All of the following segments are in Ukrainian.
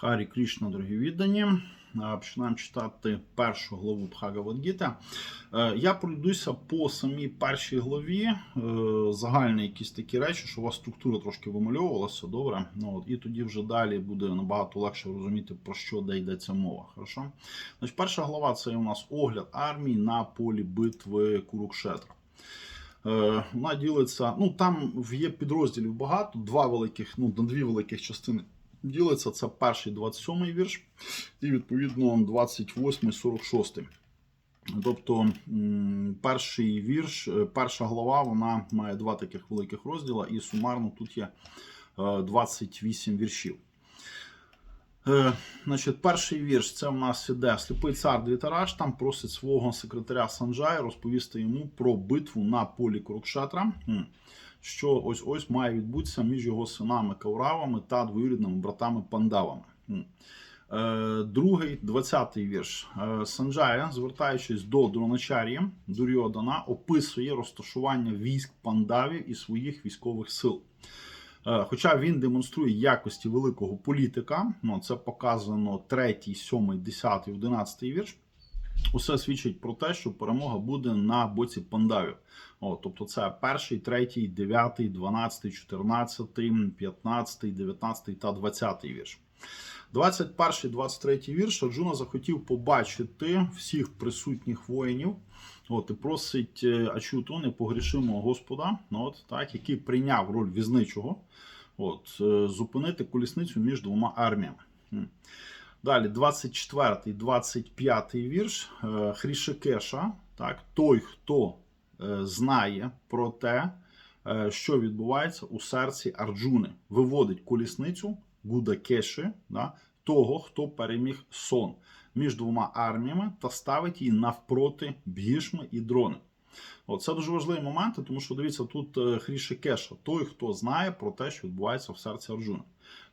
Харі Крішна, дорогі віддані. Починаємо читати першу главу Бхагавадгіта. Е, Я пройдуся по самій першій главі. е, Загальні якісь такі речі, що у вас структура трошки вимальовувалася, добре. Ну, от, і тоді вже далі буде набагато легше розуміти, про що де йдеться мова. Хорошо? Значить, перша глава це у нас огляд армії на полі битви Курукшетра. Е, Вона ділиться, ну там є підрозділів багато, два великих, ну на дві великих частини ділиться. Це перший 27 вірш, і відповідно 28 46. Тобто перший вірш, е, перша глава, вона має два таких великих розділа, і сумарно тут є е, 28 віршів. Е, значить, перший вірш це у нас іде сліпий цар Двітараш, там просить свого секретаря Санджая розповісти йому про битву на полі Курукшетра, що ось ось має відбутися між його синами Кауравами та двоюрідними братами Пандавами. Е, Другий, 20-й вірш. Е, Санджая, звертаючись до Дроначарії, Дурьодана, описує розташування військ пандавів і своїх військових сил. Е, Хоча він демонструє якості великого політика, ну це показано 3, 7, 10, 11 вірш. Усе свідчить про те, що перемога буде на боці пандавів. О, тобто це перший, третій, дев'ятий, дванадцятий, чотирнадцятий, п'ятнадцятий, дев'ятнадцятий та двадцятий вірш. 21, 23 вірш Арджуна захотів побачити всіх присутніх воїнів. От, і просить е, Ачуту, непогрішимого Господа, ну, от, так, який прийняв роль візничого, от, е, зупинити колісницю між двома арміями. Далі, 24, 25 вірш е, Хрішикеша, так, той, хто е, знає про те, е, що відбувається у серці Арджуни, виводить колісницю Гудакеші, да, того, хто переміг сон між двома арміями та ставить її навпроти Бгішми і дрони. От, це дуже важливі моменти, тому що дивіться, тут е, Хрішикеша, той, хто знає про те, що відбувається в серці Арджуна.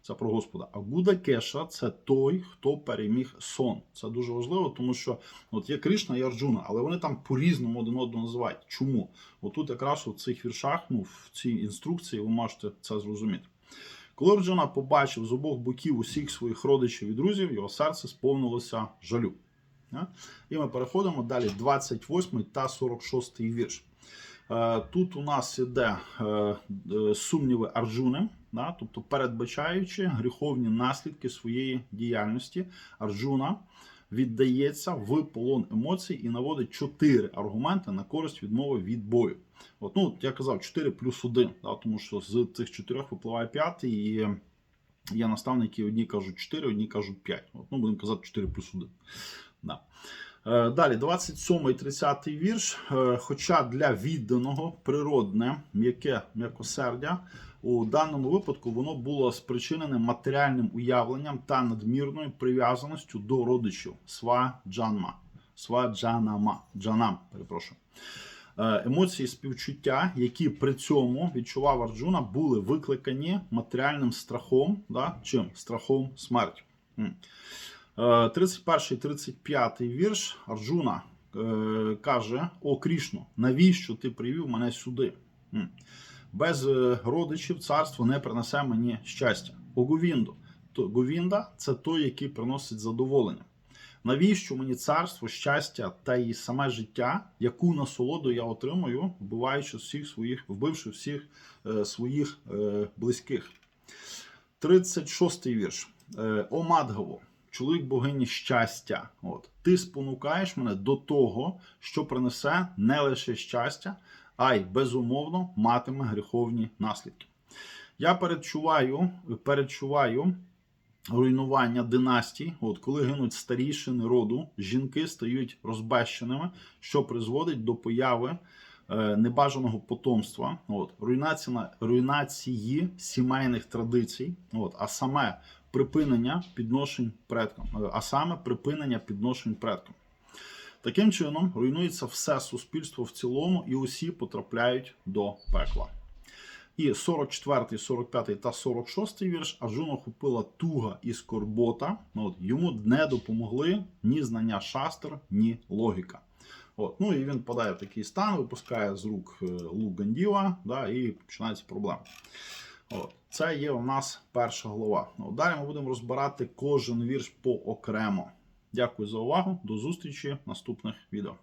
Це про Господа. А Гуда Кеша це той, хто переміг сон. Це дуже важливо, тому що от є Кришна і Арджуна, але вони там по-різному один одного називають. Чому? Отут якраз у цих віршах, ну, в цій інструкції, ви можете це зрозуміти. Коли Арджуна побачив з обох боків усіх своїх родичів і друзів, його серце сповнилося жалю. І ми переходимо далі 28 та 46 вірш. Е, Тут у нас іде е, е, сумніви Арджуни, тобто передбачаючи гріховні наслідки своєї діяльності, Арджуна віддається в полон емоцій і наводить чотири аргументи на користь відмови від бою. От, ну, я казав 4 плюс 1, да? тому що з цих чотирьох випливає п'ятий, і є наставники, одні кажуть 4, одні кажуть 5. От, ну, будемо казати 4 плюс 1. Да. Е, Далі, 27 і 30 вірш. Е, Хоча для відданого природне м'яке м'якосердя у даному випадку воно було спричинене матеріальним уявленням та надмірною прив'язаністю до родичів сваджанма. Сваджанама. Джанам, перепрошую. Е, Емоції співчуття, які при цьому відчував Арджуна, були викликані матеріальним страхом, да? чим? Страхом смерті. М. Е, 31 35 вірш Арджуна е, каже: О Крішно, навіщо ти привів мене сюди? Без е, родичів царство не принесе мені щастя. О Говінду. Говінда це той, який приносить задоволення. Навіщо мені царство, щастя та і саме життя, яку насолоду я отримую, вбиваючи всіх своїх, вбивши всіх е, своїх е, близьких? 36 вірш. О Мадгаво, чоловік богині щастя. От ти спонукаєш мене до того, що принесе не лише щастя, а й безумовно матиме гріховні наслідки. Я передчуваю, передчуваю руйнування династій, от коли гинуть старішини роду, жінки стають розбещеними, що призводить до появи небажаного потомства, от руйнація руйнації сімейних традицій, от а саме припинення підношень предкам, е, а саме припинення підношень предкам. Таким чином руйнується все суспільство в цілому, і усі потрапляють до пекла. І 44, 45 та 46 вірш Арджуна охопила туга і скорбота. От, йому не допомогли ні знання шастр, ні логіка. От, ну і він падає в такий стан, випускає з рук е, лук Гандіва, да, і починаються проблеми. От. Це є у нас перша глава. Ну, далі ми будемо розбирати кожен вірш поокремо. Дякую за увагу. До зустрічі в наступних відео.